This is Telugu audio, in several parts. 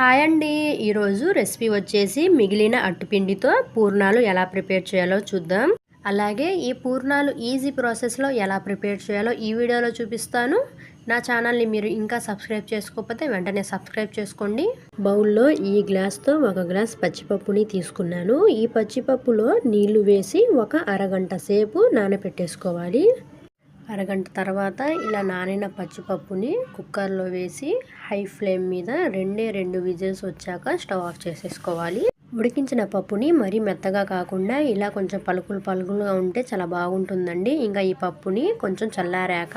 హాయ్ అండి. ఈరోజు రెసిపీ వచ్చేసి మిగిలిన అట్టుపిండితో పూర్ణాలు ఎలా ప్రిపేర్ చేయాలో చూద్దాం. అలాగే ఈ పూర్ణాలు ఈజీ ప్రాసెస్లో ఎలా ప్రిపేర్ చేయాలో ఈ వీడియోలో చూపిస్తాను. నా ఛానల్ని మీరు ఇంకా సబ్స్క్రైబ్ చేసుకోకపోతే వెంటనే సబ్స్క్రైబ్ చేసుకోండి. బౌల్లో ఈ గ్లాస్తో ఒక గ్లాస్ పచ్చిపప్పుని తీసుకున్నాను. ఈ పచ్చిపప్పులో నీళ్ళు వేసి ఒక అరగంట సేపు నానబెట్టేసుకోవాలి అరగంట తర్వాత ఇలా నానిన పచ్చిపప్పుని కుక్కర్లో వేసి హై ఫ్లేమ్ మీద రెండే రెండు విజిల్స్ వచ్చాక స్టవ్ ఆఫ్ చేసేసుకోవాలి. ఉడికించిన పప్పుని మరీ మెత్తగా కాకుండా ఇలా కొంచెం పలుకులు పలుకులుగా ఉంటే చాలా బాగుంటుందండి. ఇంకా ఈ పప్పుని కొంచెం చల్లారాక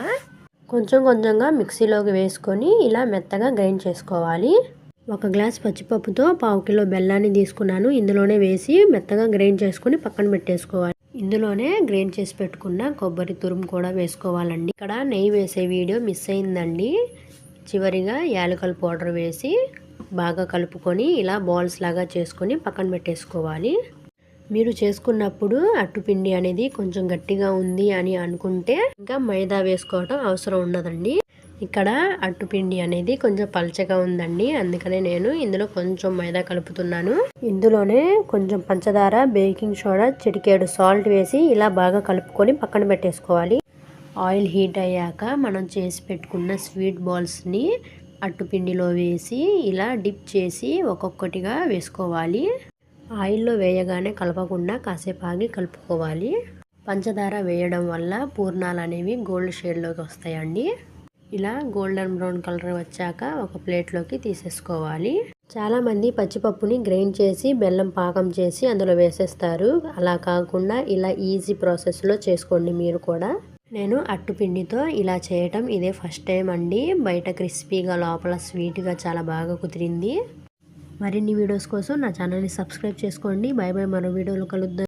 కొంచెం కొంచెంగా మిక్సీలోకి వేసుకొని ఇలా మెత్తగా గ్రైండ్ చేసుకోవాలి. ఒక గ్లాస్ పచ్చిపప్పుతో పావు కిలో బెల్లాన్ని తీసుకున్నాను. ఇందులోనే వేసి మెత్తగా గ్రైండ్ చేసుకొని పక్కన పెట్టేసుకోవాలి. ఇందులోనే గ్రైండ్ చేసి పెట్టుకున్న కొబ్బరి తురుము కూడా వేసుకోవాలండి. ఇక్కడ నెయ్యి వేసే వీడియో మిస్ అయిందండి. చివరిగా యాలకల పౌడర్ వేసి బాగా కలుపుకొని ఇలా బాల్స్ లాగా చేసుకొని పక్కన పెట్టేసుకోవాలి. మీరు చేసుకున్నప్పుడు అట్టుపిండి అనేది కొంచెం గట్టిగా ఉంది అని అనుకుంటే ఇంకా మైదా వేసుకోవటం అవసరం ఉండదండి. ఇక్కడ అట్టుపిండి అనేది కొంచెం పలచగా ఉందండి. అందుకనే నేను ఇందులో కొంచెం మైదా కలుపుతున్నాను. ఇందులోనే కొంచెం పంచదార బేకింగ్ సోడా చిటికేడు సాల్ట్ వేసి ఇలా బాగా కలుపుకొని పక్కన పెట్టేసుకోవాలి. ఆయిల్ హీట్ అయ్యాక మనం చేసి పెట్టుకున్న స్వీట్ బాల్స్ని అట్టుపిండిలో వేసి ఇలా డిప్ చేసి ఒక్కొక్కటిగా వేసుకోవాలి. ఆయిల్లో వేయగానే కలపకుండా కాసేపు ఆగి కలుపుకోవాలి. పంచదార వేయడం వల్ల పూర్ణాలు అనేవి గోల్డ్ షేడ్లోకి వస్తాయండి. ఇలా గోల్డెన్ బ్రౌన్ కలర్ వచ్చాక ఒక ప్లేట్లోకి తీసేసుకోవాలి. చాలామంది పచ్చిపప్పుని గ్రైండ్ చేసి బెల్లం పాకం చేసి అందులో వేసేస్తారు. అలా కాకుండా ఇలా ఈజీ ప్రాసెస్లో చేసుకోండి మీరు కూడా. నేను అట్టుపిండితో ఇలా చేయటం ఇదే ఫస్ట్ టైం అండి. బయట క్రిస్పీగా లోపల స్వీట్గా చాలా బాగా కుదిరింది. మరిన్ని వీడియోస్ కోసం నా ఛానల్ని సబ్స్క్రైబ్ చేసుకోండి. బాయ్ బాయ్ మరో వీడియోలు కలుద్దాం.